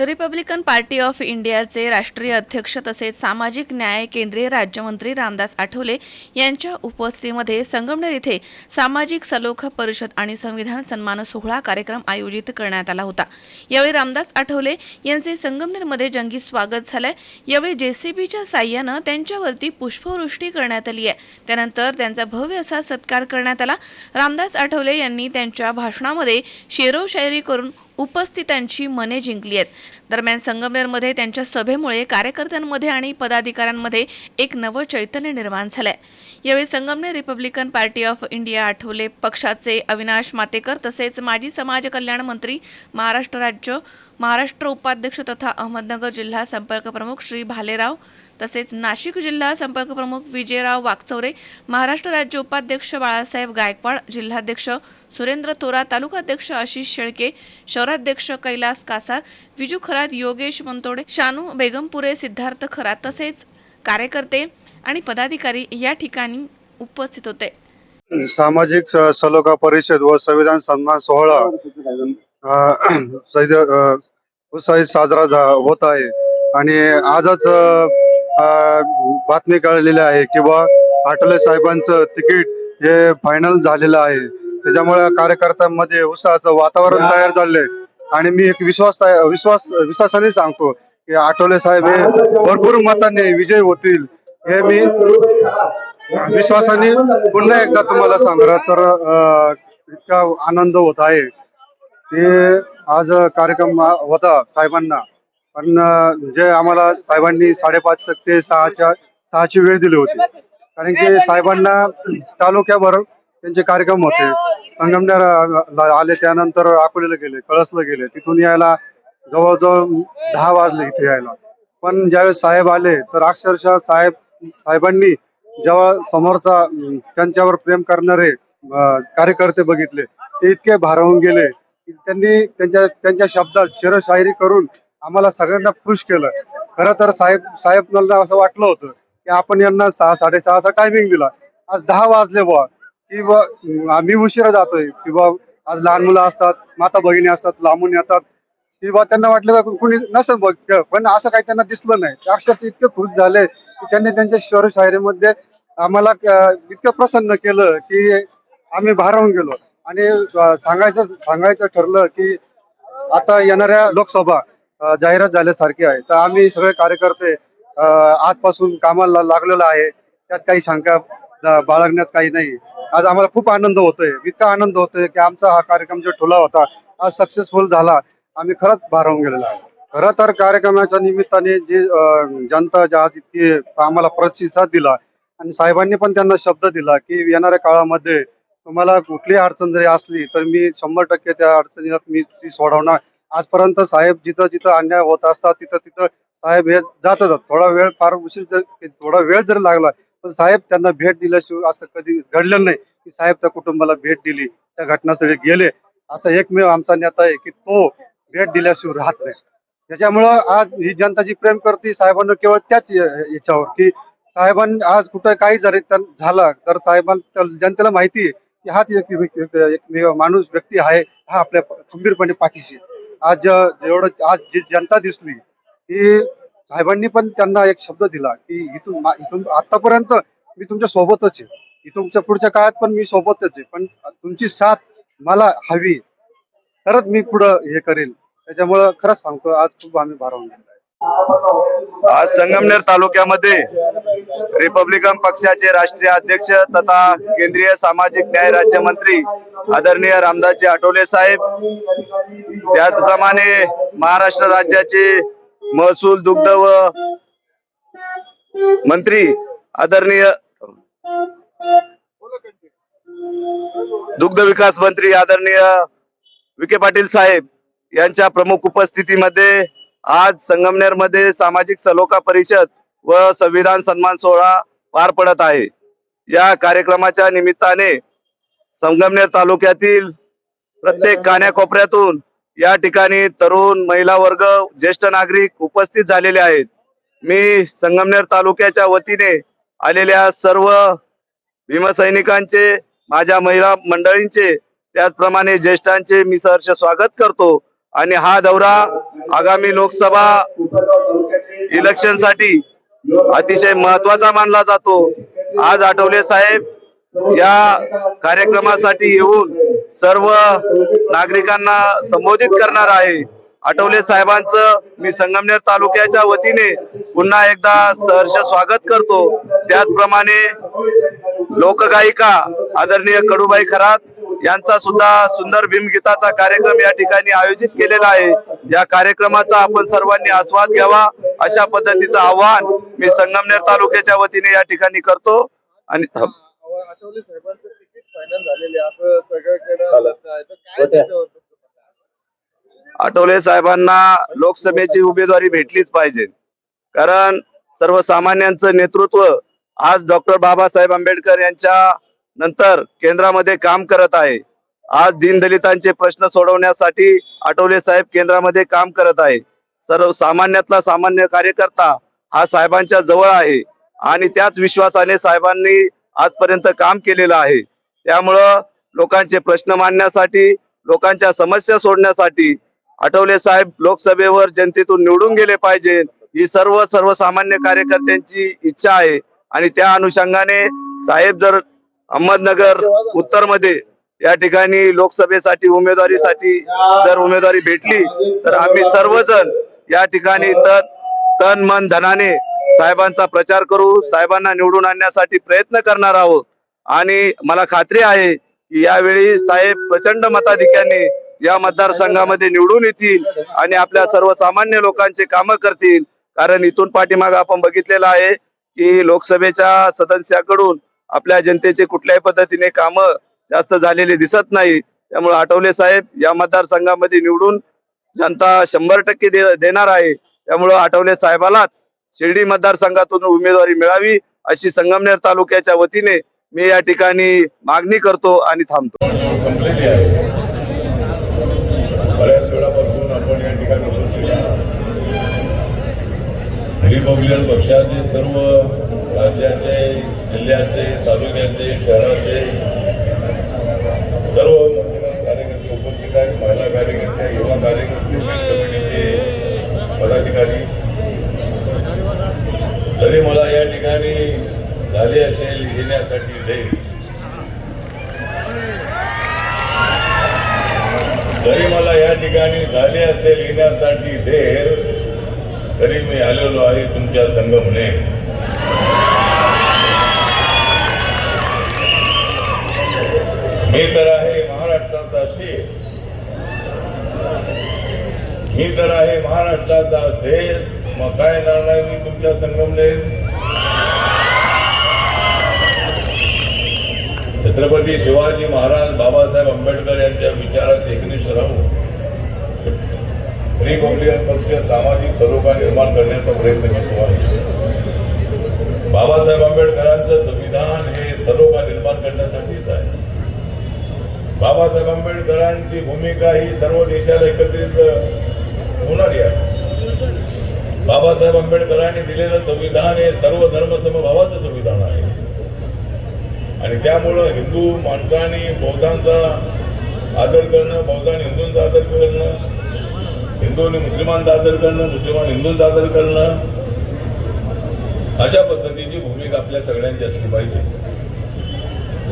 Republican party of इंडियाचे राष्ट्रीय अध्यक्ष तसेच सामाजिक न्याय केंद्रीय राज्यमंत्री रामदास आठवले यांच्या उपस्थितीमध्ये संगमनेर येथे सामाजिक सलोखा परिषद आणि संविधान सन्मान सोहळा कार्यक्रम आयोजित करण्यात आला होता. यावेळी रामदास आठवले यांचे संगमनेरमध्ये जंगी स्वागत झालंय. यावेळी जेसीबीच्या साह्यानं त्यांच्यावरती पुष्पवृष्टी करण्यात आली आहे. त्यानंतर त्यांचा भव्य असा सत्कार करण्यात आला. रामदास आठवले यांनी त्यांच्या भाषणामध्ये शेरो शायरी करून उपस्थितांची मने जिंकली आहेत. दरम्यान संगमनेरमध्ये त्यांच्या सभेमुळे कार्यकर्त्यांमध्ये आणि पदाधिकाऱ्यांमध्ये एक नवं चैतन्य निर्माण झालंय. यावेळी Sangamner republican party of India Athawale पक्षाचे अविनाश मातेकर तसेच माजी समाज कल्याण मंत्री महाराष्ट्र राज्य महाराष्ट्र उपाध्यक्ष तथा अहमदनगर जिल्हा संपर्क प्रमुख श्री भालेराव तसेच नाशिक जिल्हा संपर्क प्रमुख विजयराव वाकचौरे महाराष्ट्र राज्य उपाध्यक्ष बाळासाहेब गायकवाड जिल्हाध्यक्ष सुरेंद्र थोरा तालुकाध्यक्ष आशिष शेळके शहराध्यक्ष कैलास कासार विजू खरात योगेश मंतोडे शानू बेगमपुरे सिद्धार्थ खरात तसेच कार्यकर्ते आणि पदाधिकारी या ठिकाणी उपस्थित होते. सामाजिक सलोखा परिषद व संविधान सन्मान सोहळा सैद उत्साही साजरा झा- होत आहे. आणि आजच बातमी कळलेली आहे किंवा बा आठवले साहेबांचं तिकीट हे फायनल झालेलं आहे. त्याच्यामुळे कार्यकर्त्यांमध्ये उत्साहाचं वातावरण तयार झाले आणि मी एक विश्वास विश्वास विश्वासाने सांगतो की आठवले साहेब हे भरपूर मतांनी विजय होतील हे मी विश्वासाने पुन्हा एकदा तुम्हाला सांगणार तर इतका आनंद होत आहे. ते आज कार्यक्रम होता साहेबांना. पण जे आम्हाला साहेबांनी साडेपाच ते सहाच्या सहाची वेळ दिली होती. कारण की साहेबांना तालुक्याभर त्यांचे कार्यक्रम होते. संगमनेर आले त्यानंतर अकोलेला गेले कळसला गेले. तिथून यायला जवळजवळ दहा वाजले इथे यायला. पण ज्यावेळेस साहेब आले तर अक्षरशः साहेब साहेबांनी जेव्हा समोरचा त्यांच्यावर प्रेम करणारे कार्यकर्ते बघितले ते इतके भारावून गेले. त्यांनी त्यांच्या त्यांच्या शब्दात शेरशायरी करून आम्हाला सगळ्यांना खुश केलं. खरं तर साहेब साहेबांना असं वाटलं होतं की आपण यांना सहा साडेसहाचा टायमिंग दिला. आज दहा वाजले बुवा. की बुवा आम्ही उशिरा जातोय. की बुवा आज लहान मुलं असतात माता भगिनी असतात लांबून येतात. की बा त्यांना वाटलं का कुणी नसेल बघ पण असं काही त्यांना दिसलं नाही. अक्षरशः इतके खुश झाले की त्यांनी त्यांच्या शहर शायरीमध्ये आम्हाला इतकं प्रसन्न केलं की आम्ही भारावून गेलो. आणि सांगायचं सांगायचं ठरलं की आता येणाऱ्या लोकसभा जाहिरात झाल्यासारखी आहे. तर आम्ही सगळे कार्यकर्ते आजपासून कामाला लागलेलं आहे. त्यात काही शंका बाळगण्यात काही नाही. आज आम्हाला खूप आनंद होतोय. इतका आनंद होतोय की आमचा हा कार्यक्रम जो ठुला होता आज सक्सेसफुल झाला. आम्ही खरंच भारावून गेलेलो आहे. खरं तर कार्यक्रमाच्या निमित्ताने जी जनता ज्या आज इतकी आम्हाला प्रतिसाद दिला आणि साहेबांनी पण त्यांना शब्द दिला की येणाऱ्या काळामध्ये तुम्हाला कुठली अडचण जरी असली तर मी शंभर टक्के त्या अडचणीला मी ती सोडवणार. आजपर्यंत साहेब जिथं जिथं अन्याय होत असतात तिथं तिथं साहेब हे जातात. थोडा वेळ फार उशीर जर थोडा वेळ जरी लागला पण साहेब त्यांना भेट दिल्याशिवाय असं कधी घडलं नाही की साहेब त्या कुटुंबाला भेट दिली त्या घटनास्थळी गेले. असा एकमेव आमचा नेता आहे की तो भेट दिल्याशिवाय राहत नाही. त्याच्यामुळं आज ही जनता जी प्रेम करते साहेबांना केवळ त्याच याच्यावर की साहेबांनी आज कुठं काही जरी त्यां- झालं तर साहेबांना जनतेला माहिती आहे हाच एक एक- माणूस व्यक्ती आहे हा आपल्या खंबीरपणे पाठीशी आज जेवढं आज जी जनता दिसली की साहेबांनी पण त्यांना एक शब्द दिला की इथून इथून आतापर्यंत मी तुमच्या सोबतच आहे. इथून पुढच्या काळात पण मी सोबतच आहे. पण तुमची साथ मला हवी. तरच मी पुढं हे करेल. त्याच्यामुळं खरंच सांगतो आज खूप आम्ही भारावून गेलो आज संगमनेर तालुक्यामध्ये रिपब्लिकन पक्षाचे राष्ट्रीय अध्यक्ष तथा केंद्रीय सामाजिक न्याय राज्यमंत्री आदरणीय रामदासजी आठवले साहेब. त्याचप्रमाणे महाराष्ट्र राज्याचे महसूल दुग्ध व मंत्री आदरणीय दुग्ध विकास मंत्री आदरणीय विखे पाटील साहेब यांच्या प्रमुख उपस्थितीमध्ये आज संगमनेरमध्ये सामाजिक सलोखा परिषद व संविधान सन्मान सोहळा पार पडत आहे. या कार्यक्रमाच्या निमित्ताने संगमनेर तालुक्यातील प्रत्येक कान्याकोपऱ्यातून या ठिकाणी तरुण महिला वर्ग ज्येष्ठ नागरिक उपस्थित झालेले आहेत. मी संगमनेर तालुक्याच्या वतीने आलेल्या सर्व भीमसैनिकांचे माझ्या महिला मंडळींचे त्याचप्रमाणे ज्येष्ठांचे मी सहर्ष स्वागत करतो. आणि हा दौरा आगामी लोकसभा इलेक्शनसाठी अतिशय महत्त्वाचा मानला जातो. आज आठवले साहेब या कार्यक्रमासाठी येऊन सर्व नागरिकांना संबोधित करणार आहे. आठवले साहेबांचं मी संगमनेर तालुक्याच्या वतीने पुन्हा एकदा सहर्ष स्वागत करतो. त्याचप्रमाणे लोकगायिका आदरणीय कडूबाई खरात यांचा सुद्धा सुंदर भीमगीताचा कार्यक्रम या ठिकाणी आयोजित केलेला आहे. या कार्यक्रमाचा आपण सर्वांनी आस्वाद घ्यावा अशा पद्धतीचं आव्हान मी संगमनेर तालुक्याच्या वतीने या ठिकाणी करतो. आणि थांब. आठवले साहेबांचं तिकीट फायनल झालेले असं सगळं काय त्याच्यावर आठवले साहेबांना लोकसभेची उमेदवारी भेटलीच पाहिजे. कारण सर्वसामान्यांचं नेतृत्व आज डॉक्टर बाबासाहेब आंबेडकर यांच्या नंतर केंद्रामध्ये काम करत आहे. आज दीनदलितांचे प्रश्न सोडवण्यासाठी आठवले साहेब केंद्रामध्ये काम करत आहे. सर्व सामान्यातला सामान्य कार्यकर्ता हा साहेबांच्या जवळ आहे. आणि त्याच विश्वासाने साहेबांनी आजपर्यंत काम केलेलं आहे. त्यामुळं लोकांचे प्रश्न मांडण्यासाठी लोकांच्या समस्या सोडण्यासाठी आठवले साहेब लोकसभेवर जनतेतून निवडून गेले पाहिजे ही सर्व सर्वसामान्य कार्यकर्त्यांची इच्छा आहे. आणि त्या अनुषंगाने साहेब जर अहमदनगर उत्तरमध्ये या ठिकाणी लोकसभेसाठी उमेदवारीसाठी जर उमेदवारी भेटली तर आम्ही सर्वजण या ठिकाणी तर तन मन धनाने साहेबांचा प्रचार करू साहेबांना निवडून आणण्यासाठी प्रयत्न करणार आहोत. आणि मला खात्री आहे की यावेळी साहेब प्रचंड मताधिक्याने या मतदारसंघामध्ये निवडून येतील आणि आपल्या सर्वसामान्य लोकांचे कामं करतील. कारण इथून पाठीमाग आपण बघितलेलं आहे की लोकसभेच्या सदस्याकडून आपल्या जनतेचे कुठल्याही पद्धतीने कामं जास्त झालेले दिसत नाही. त्यामुळे आठवले साहेब या मतदारसंघामध्ये निवडून जनता शंभर टक्के दे- देणार आहे. त्यामुळं आठवले साहेबालाच शिर्डी मतदारसंघातून उमेदवारी मिळावी अशी संगमनेर तालुक्याच्या वतीने मी या ठिकाणी मागणी करतो आणि थांबतो. रिपब्लिकन पक्षाचे सर्व राज्याचे जिल्ह्याचे तालुक्याचे शहराचे सर्व कार्यकर्ते उपस्थित आहेत महिला कार्यकर्ते युवा कार्यकर्ते बँक ठिकाणी तरी मला या ठिकाणी झाले असेल घेण्यासाठी जाईल जरी मला या ठिकाणी झाले असेल येण्यासाठी देर तरी मी आलेलो आहे तुमच्या संगमने. मी तर आहे महाराष्ट्राचा शेर मी तर आहे महाराष्ट्राचा असेल मग काय नाही मी तुमच्या संगमने छत्रपती शिवाजी महाराज बाबासाहेब आंबेडकर यांच्या विचारास एकनिष्ठ राहून रिपब्लिकन पक्ष सामाजिक स्वरूपा निर्माण करण्याचा प्रयत्न करतो आहे बाबासाहेब आंबेडकरांचं संविधान हे सलोखा निर्माण करण्यासाठीच आहे. बाबासाहेब आंबेडकरांची भूमिका ही सर्व देशाला एकत्रित होणारी आहे. बाबासाहेब आंबेडकरांनी दिलेलं संविधान हे सर्व धर्म समभावाचं संविधान आहे. आणि त्यामुळं हिंदू माणसाने बौद्धांचा आदर करणं बौद्धांनी हिंदूंचा आदर करणं हिंदूंनी मुस्लिमांचा आदर करणं मुस्लिमान हिंदूंचा आदर करणं अशा पद्धतीची भूमिका आपल्या सगळ्यांची असली पाहिजे.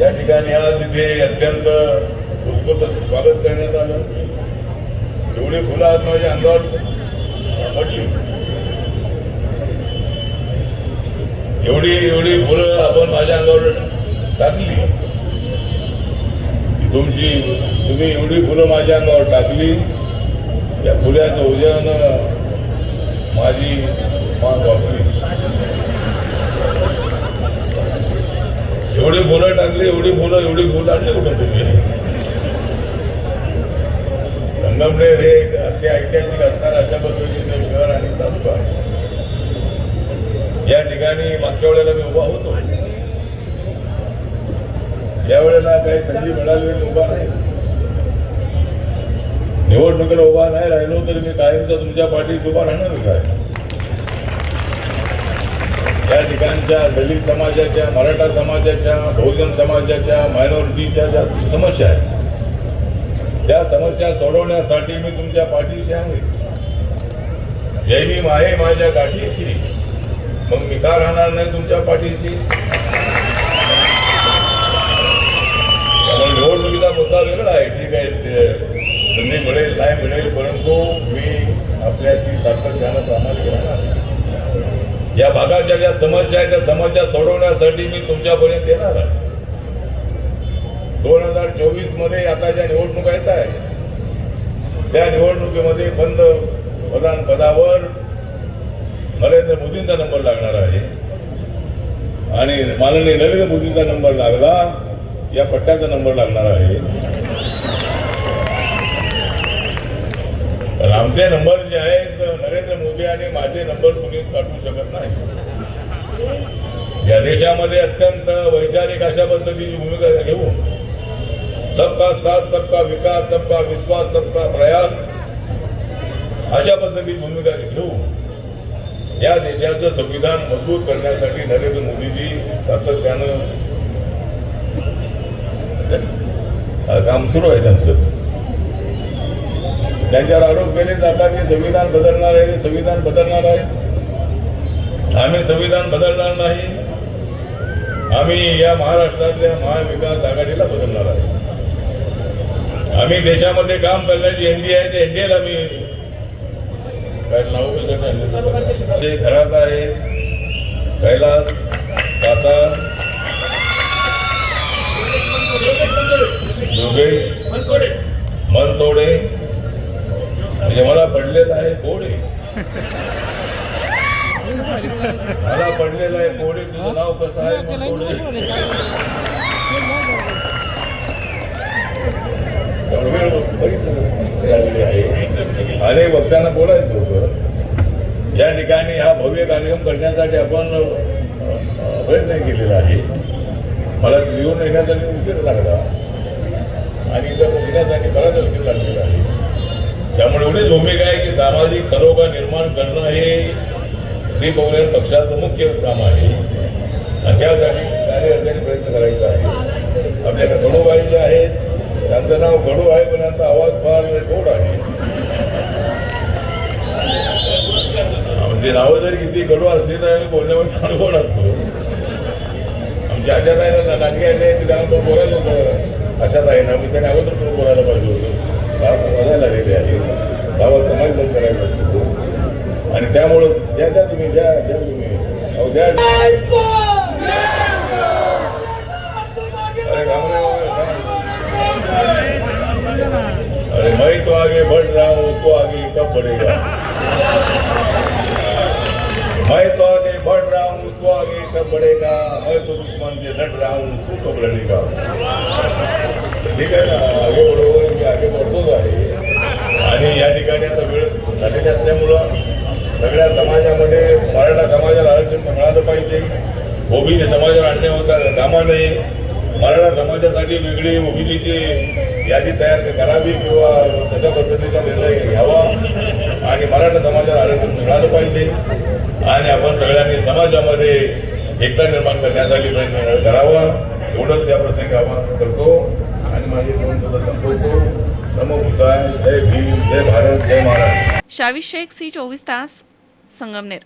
या ठिकाणी आज तिथे अत्यंत उत्स्फूर्त स्वागत करण्यात आलं. एवढी फुलं आज माझ्या अंगावर म्हटली एवढी एवढी फुलं आपण माझ्या अंगावर टाकली. तुमची तुम्ही एवढी फुलं माझ्या अंगावर टाकली. त्या फुल्याचं उद्यानं माझी मान वापरली. एवढी फुलं टाकली एवढी फुलं एवढी फुलं आणली कुठं तुम्ही? संगमनेर हे एक अति ऐतिहासिक असणारं अशा पद्धतीचं शहर आणि तालुका आहे. या ठिकाणी मागच्या वेळेला मी उभा होतो. या वेळेला काही संधी मिळाली उभा नाही. निवडणुकीला उभा नाही राहिलो तरी मी कायमचा तुमच्या पाठीत उभा राहणार काय या ठिकाणच्या दलित समाजाच्या मराठा समाजाच्या बहुजन समाजाच्या मायनॉरिटीच्या ज्या समस्या आहेत त्या समस्या सोडवण्यासाठी मी तुमच्या पाठीशी आहे. जय भीम आहे माझ्या गाठीशी. मग मी का राहणार नाही तुमच्या पाठीशी? निवडणुकीचा मुद्दा वेगळा आहे. ठीक आहे संधी मिळेल नाही मिळेल परंतु मी आपल्याशी सातत्यानं प्रामाणिक राहणार. या भागाच्या ज्या समस्या आहेत त्या समस्या सोडवण्यासाठी मी तुमच्यापर्यंत येणार आहे. दोन हजार चोवीसमध्ये आता ज्या निवडणुका येत आहेत. त्या निवडणुकीमध्ये बंद प्रधान पदावर नरेंद्र मोदींचा नंबर लागणार आहे. आणि माननीय नरेंद्र मोदींचा नंबर लागला या पट्ट्याचा नंबर लागणार आहे. तर आमचे नंबर जे आहेत नरेंद्र मोदी आणि माझे नंबर कुणीच काढू शकत नाही. या देशामध्ये अत्यंत वैचारिक अशा पद्धतीची भूमिका घेऊ सबका साथ सबका विकास सबका विश्वास सबका प्रयास. अशा पद्धतीची भूमिका घेऊ या देशाचं संविधान मजबूत करण्यासाठी नरेंद्र मोदीजी सातत्यानं काम सुरू आहे त्यांचं. त्यांच्यावर आरोप केले जातात की संविधान बदलणार आहे संविधान बदलणार आहे. आम्ही संविधान बदलणार नाही. आम्ही या महाराष्ट्रातल्या महाविकास आघाडीला बदलणार आहे. आम्ही देशामध्ये काम करण्याची एनडीए आहे ते एनडीएला मी काय नाव ते घरात आहे कैलास दाता योगेश मनतोडे म्हणजे मला पडलेलं आहे कोडे. मला पडलेलं आहे कोडे तुझं नाव कसं आहे मनतोडे? वेळ बघितलं आहे. अरे वक्त्यांना बोलायचं होतं. या ठिकाणी हा भव्य कार्यक्रम करण्यासाठी आपण प्रयत्न केलेला आहे. मला लिहून येण्यासाठी उशीर लागला. आणि इथं येण्यासाठी बराच उशीर लागलेला आहे. त्यामुळे एवढीच भूमिका आहे की सामाजिक सरोगा निर्माण करणं हे रिपब्लिकन पक्षाचं मुख्य काम आहे. आणि त्यासाठी कार्यकर्त्यांनी प्रयत्न करायचा आहे. आपल्याकडे गडूबाई जे आहेत त्यांचं नाव गडू आहे पण त्यांचा आवाज फार गोड आहे. म्हणजे नावं जरी किती कडू असली तरी बोलण्यावर फार गोड असतो? आमच्या ना नाटके आहे की त्यांना तो बोलायला होतं अशात आहे ना मी त्याने अगोदर तो बोलायला पाहिजे होतं. गाव वाजायला लागलेले आहे. गावात समाज करायला आणि त्यामुळं द्या द्या तुम्ही द्या द्या तुम्ही. अहो द्या. अरे रामराव. मैं तो आगे बढ़ रहा हूँ तो आगे कब बढ़ेगा? मैं तो आगे बढ़ रहा हूँ तो आगे कब बढ़ेगा? मैं तो दुश्मन से लड़ रहा हूँ तू कब लड़ेगा? ठीक आहे ना? आगे बरोबर मी आगे बढ़तोच आहे. आणि या ठिकाणी आता वेळ झालेली असल्यामुळं सगळ्या समाजामध्ये मराठा समाजाला आरक्षण मिळालं पाहिजे. ओबीसी समाजाला आणणे होता कामा नये. मराठा समाजासाठी वेगळी ओबीसीचे यादी तयार करावी किंवा त्याच्या पद्धतीचा निर्णय घ्यावा. आणि मराठा समाजाला आरक्षण मिळालं पाहिजे. आणि आपण सगळ्यांनी समाजामध्ये एकता निर्माण करण्यासाठी प्रयत्न करावा. एवढंच या प्रसंगी आवाहन करतो. आणि माझे दोन सुद्धा संपवतो. नमो जय भीम. जय भारत. जय महाराष्ट्र. शावी शेख सी चोवीस तास संगमनेर.